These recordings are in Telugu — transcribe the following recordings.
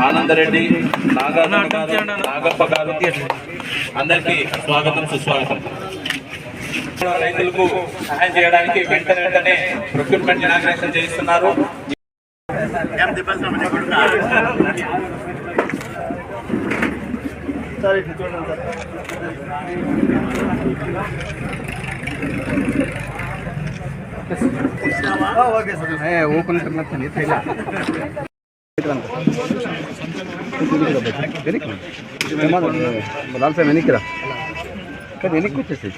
ఆనందరెడ్డి నాగార్జున నాగప్ప గారు అందరికీ స్వాగతం సుస్వాగతం. రైతులకు సహాయం చేయడానికి వెంటనే వెంటనే ప్రొక్యూర్మెంట్ ఇనాగ్రేషన్ చేస్తున్నారు एम दिपल समझे गुड सॉरी ಓಕೆ ಸರ್ ಏ ಓಪನ್ ಇರ್ಲತ್ತಲ್ಲ ಇಲ್ಲ ಬದಾಲ್ ಸಾಹೇಬ್ ಎನಿಕ್ಕಿರ ಕಡೆ ಎನಿಕ್ಕೆ ಕೂತಿರ್ತೀವಿ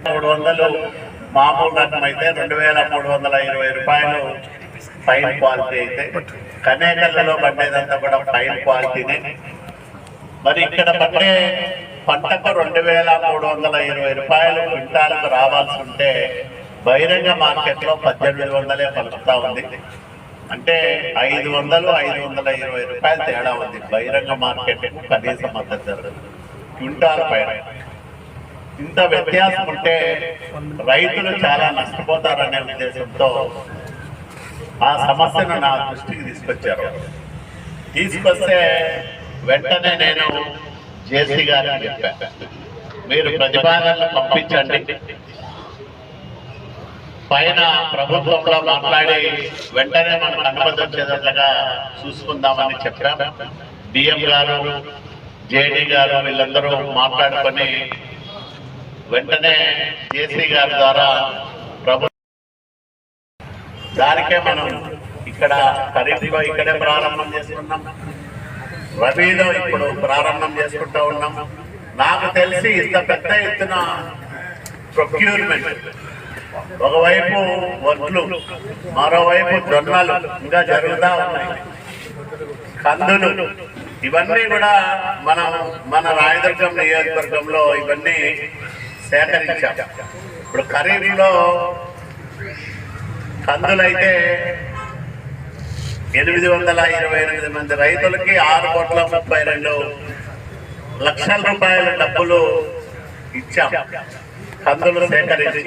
మూడు వందలు. మామూలు రకం అయితే రెండు వేల మూడు వందల ఇరవై రూపాయలు ఫైన్ క్వాలిటీ అయితే. కనేకల్లలో పండేదంతా కూడా ఫైన్ క్వాలిటీనే. మరి ఇక్కడ పట్టే పంటకు రెండు వేల మూడు వందల ఇరవై రూపాయలు క్వింటాలకు రావాల్సి ఉంటే బహిరంగ మార్కెట్లో పద్దెనిమిది వందలే పలుకుతా ఉంది. అంటే ఐదు వందలు ఐదు వందల ఇరవై రూపాయలు తేడా ఉంది. బహిరంగ మార్కెట్ కనీస మద్దతు ధర. క్వింటాల పైన. ఇంత వ్యత్యాసం ఉంటే రైతులు చాలా నష్టపోతారనే ఉద్దేశంతో ఆ సమస్యను నా దృష్టికి తీసుకొచ్చారు. తీసుకొస్తే వెంటనే నేను జేసీ గారికి చెప్పాను. మీరు ప్రతిపాదనలు పంపించండి. పైన ప్రభుత్వంలో మాట్లాడి వెంటనే మనం అనుబంధం చేసేట్లుగా చూసుకుందామని చెప్పాం డిఎం గారు జేడీ గారు వీళ్ళందరూ మాట్లాడుకొని వెంటనే కేసీ గారి ద్వారా ప్రభుత్వం దానికే మనం ఇక్కడ ఖరీఫ్లో ఇక్కడే ప్రారంభం చేసుకున్నాం. రబీలో ఇప్పుడు ప్రారంభం చేసుకుంటూ ఉన్నాం. నాకు తెలిసి ఇంత పెద్ద ఎత్తున ప్రొక్యూర్మెంట్ ఒకవైపు వడ్లు మరోవైపు జొన్నలు ఇంకా జరుగుతూ ఉన్నాయి. కందులు ఇవన్నీ కూడా మనం మన రాయదుర్గం నియోజకవర్గంలో ఇవన్నీ సేకరించాం. ఇప్పుడు ఖరీఫ్లో కందులైతే ఎనిమిది వందల ఇరవై ఎనిమిది మంది రైతులకి ఆరు కోట్ల ముప్పై రెండు లక్షల రూపాయల డబ్బులు ఇచ్చాం. కందులు సేకరించి.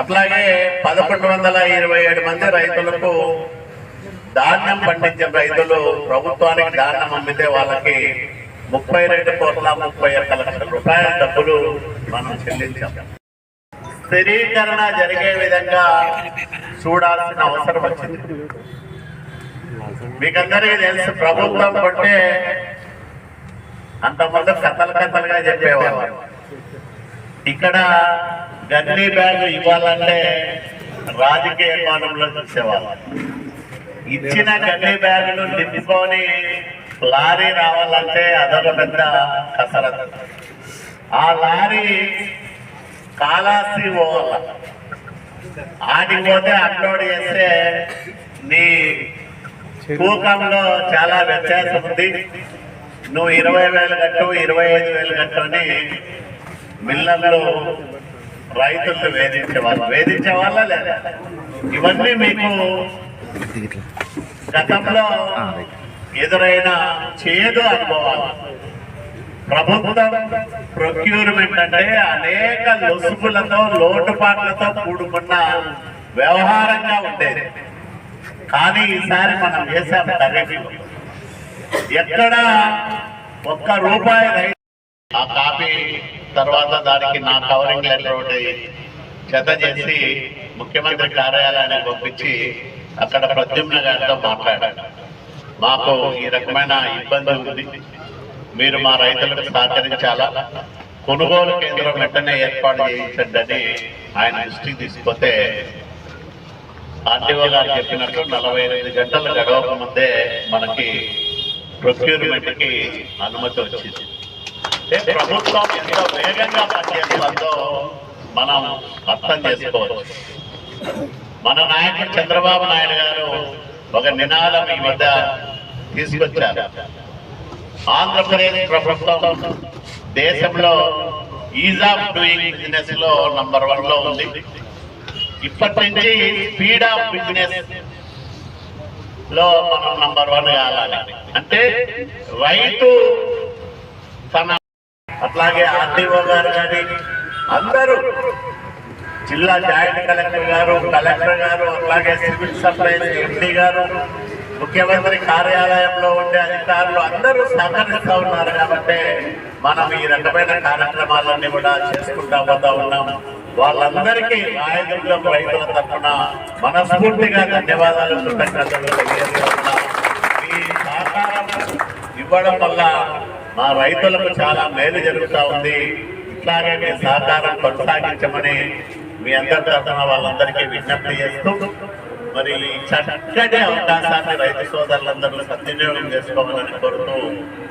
అట్లాగే పదకొండు వందల ఇరవై ఏడు మంది రైతులకు ధాన్యం పండించే రైతులు ప్రభుత్వానికి ధాన్యం అమ్మితే వాళ్ళకి ముప్పై రెండు కోట్ల ముప్పై ఒక్క లక్షల రూపాయల డబ్బులు మనం చెల్లించాం స్థిరీకరణ జరిగే విధంగా చూడాల్సిన అవసరం వచ్చింది. మీకందరికీ తెలుసు ప్రభుత్వం కొంటే అంతమంది కథలు కథలుగా చెప్పేవాళ్ళు ఇక్కడ గన్నీ బ్యాగ్ ఇవ్వాలంటే రాజకీయ కోణంలో చూసేవాళ్ళు ఇచ్చిన గన్నీ బ్యాగులు నింపుకొని లారీ రావాలంటే అదొక పెద్ద కసరత్తు. ఆ లారీ కాళాస్తి పోవాల ఆడికి పోతే అప్లోడ్ చేస్తే నీ తూకంలో చాలా వ్యత్యాసం ఉంది. నువ్వు ఇరవై వేలు కట్టు ఇరవై ఐదు వేలు కట్టు అని మిల్లర్లు రైతులను వేధించేవాళ్ళు. వేధించే వాళ్ళ లేదా? ఇవన్నీ మీకు గతంలో ఎదురైన చేదు అనుభవాలు. ప్రభుత్వం ప్రొక్యూర్మెంట్ అంటే అనేక లొసుగులతో లోటుపాట్లతో కూడుకున్న వ్యవహారంగా ఉండేది. కానీ ఈసారి మనం చేసాం ఖరీఫ్ ఎక్కడ ఒక్క రూపాయి ఆ కాపీ తర్వాత దానికి నా కవరింగ్ లెటర్ ఒకటి జత చేసి ముఖ్యమంత్రి కార్యాలయానికి పంపించి అక్కడ ప్రద్యుమ్న గారితో మాట్లాడాడు మాకు ఈ రకమైన ఇబ్బంది ఉంది. మీరు మా రైతులకు సహకరించాలా? కొనుగోలు కేంద్రం వెంటనే ఏర్పాటు చేయించండి అని ఆయన దృష్టికి తీసుకుపోతే ఆర్టీఓ గారు చెప్పినట్టు నలభై ఎనిమిది గంటల గడవక ముందే మనకి ప్రొక్యూర్మెంట్కి అనుమతి వచ్చింది. ప్రభుత్వం ఎంత వేగంగా పనిచేస్తుందో మనం అర్థం చేసుకోవచ్చు. మన నాయకుడు చంద్రబాబు నాయుడు గారు ఒక నినాదం ఈ మధ్య తీసుకొచ్చారు. ఆంధ్రప్రదేశ్ ప్రభుత్వం దేశంలో ఈజ్ ఆఫ్ డూయింగ్ బిజినెస్లో నంబర్ వన్లో ఉంది. ఇప్పటి నుంచి స్పీడ్ ఆఫ్ బిజినెస్లో మనం నంబర్ వన్ కావాలి. అంటే రైతు తన అట్లాగే ఆర్డీఓ గారు కానీ అందరూ జిల్లా జాయింట్ కలెక్టర్ గారు కలెక్టర్ గారు అట్లాగే సివిల్ సప్లైస్ ఎండి గారు ముఖ్యమంత్రి కార్యాలయంలో ఉండే అధికారులు అందరూ సహకరిస్తూ ఉన్నారు కాబట్టి మనం ఈ రకమైన కార్యక్రమాలన్నీ కూడా చేసుకుంటా పోతా ఉన్నాం. వాళ్ళందరికీ రాయదుర్గం రైతుల తరఫున మనస్ఫూర్తిగా ధన్యవాదాలు కృతజ్ఞతలు తెలియజేస్తా ఈ సహకారం ఇవ్వడం వల్ల మా రైతులకు చాలా మేలు జరుగుతూ ఉంది. ఇట్లాగే మీ సహకారం కొనసాగించమని మీ అందరి తరఫున వాళ్ళందరికీ విజ్ఞప్తి చేస్తూ మరి చక్కటి అవకాశాన్ని రైతు సోదరులందరూ సద్వినియోగం చేసుకోవాలని కోరుతూ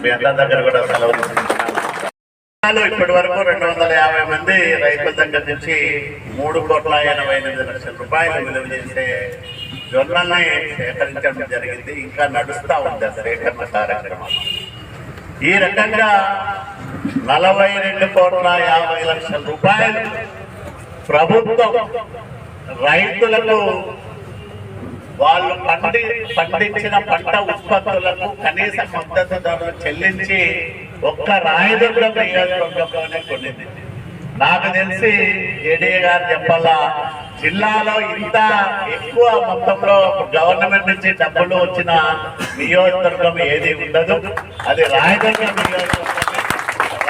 మీ అందరి దగ్గర కూడా సెలవు ఇప్పటి వరకు రెండు వందల యాభై మంది రైతుల దగ్గర నుంచి మూడు కోట్ల ఎనభై ఎనిమిది లక్షల రూపాయలు విలువ చేసే జొన్నల్ని సేకరించడం జరిగింది. ఇంకా నడుస్తూ ఉంది ఆ సేకరణ కార్యక్రమం. ఈ రకంగా నలభై రెండు కోట్ల యాభై లక్షల రూపాయలు ప్రభుత్వం రైతులకు వాళ్ళు పండి పండించిన పంట ఉత్పత్తులకు కనీస మద్దతు ధరలు చెల్లించి ఒక్క రాయదుర్గం నియోజకవర్గంలోనే కొన్నింది నాకు తెలిసి ఏడీ గారు చెప్పాలా జిల్లాలో ఇంత ఎక్కువ మొత్తంలో గవర్నమెంట్ నుంచి డబ్బులు వచ్చిన నియోజకవర్గం ఏది ఉండదు. అది రాయదుర్గం నియోజకవర్గం.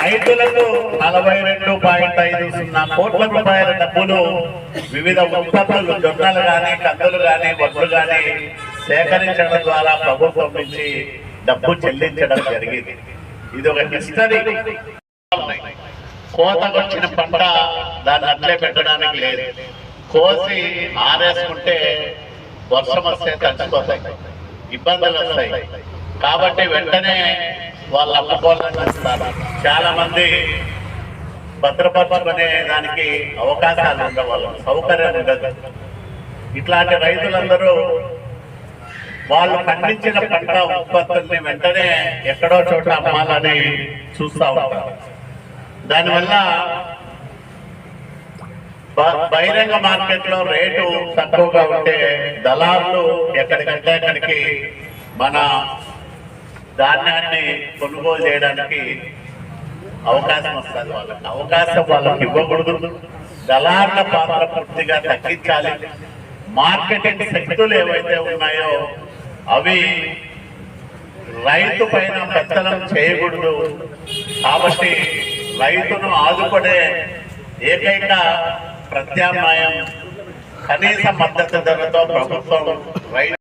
రైతులకు నలభై రెండు పాయింట్ ఐదు సున్నా కోట్ల రూపాయల డబ్బులు వివిధ ఉత్పత్తులు జొన్నలు కానీ కందులు కానీ వడ్లు కానీ సేకరించడం ద్వారా ప్రభుత్వం నుంచి డబ్బు చెల్లించడం జరిగింది. ఇది ఒక హిస్టరీ. కోతకొచ్చిన పంట దాన్ని అట్లే పెట్టడానికి లేదు. కోసి ఆరేసుకుంటే వర్షం వస్తే తడిచిపోతాయి ఇబ్బందులు వస్తాయి. కాబట్టి వెంటనే వాళ్ళు అమ్ముకోవాలని చూస్తారు చాలా మంది భద్రపరచుకునే దానికి అవకాశాలు ఉండవు సౌకర్యం ఉండదు. ఇట్లాంటి రైతులందరూ వాళ్ళు పండించిన పంట ఉత్పత్తుల్ని వెంటనే ఎక్కడో చోట అమ్మాలని చూస్తూ ఉంటారు. దానివల్ల బహిరంగ మార్కెట్లో రేటు తక్కువగా ఉంటే దళారులు ఎక్కడికంటే అక్కడికి మన ధాన్యాన్ని కొనుగోలు చేయడానికి అవకాశం వస్తుంది వాళ్ళకి. అవకాశం వాళ్ళకి ఇవ్వకూడదు. దళార్ల పాత్ర పూర్తిగా తగ్గించాలి. మార్కెటింగ్ శక్తులు ఏవైతే ఉన్నాయో అవి రైతు పైన పెత్తనం చేయకూడదు. కాబట్టి రైతును ఆదుకునే ఏకైక ప్రత్యామ్నాయం కనీస మద్దతు ధరతో ప్రభుత్వం రైతు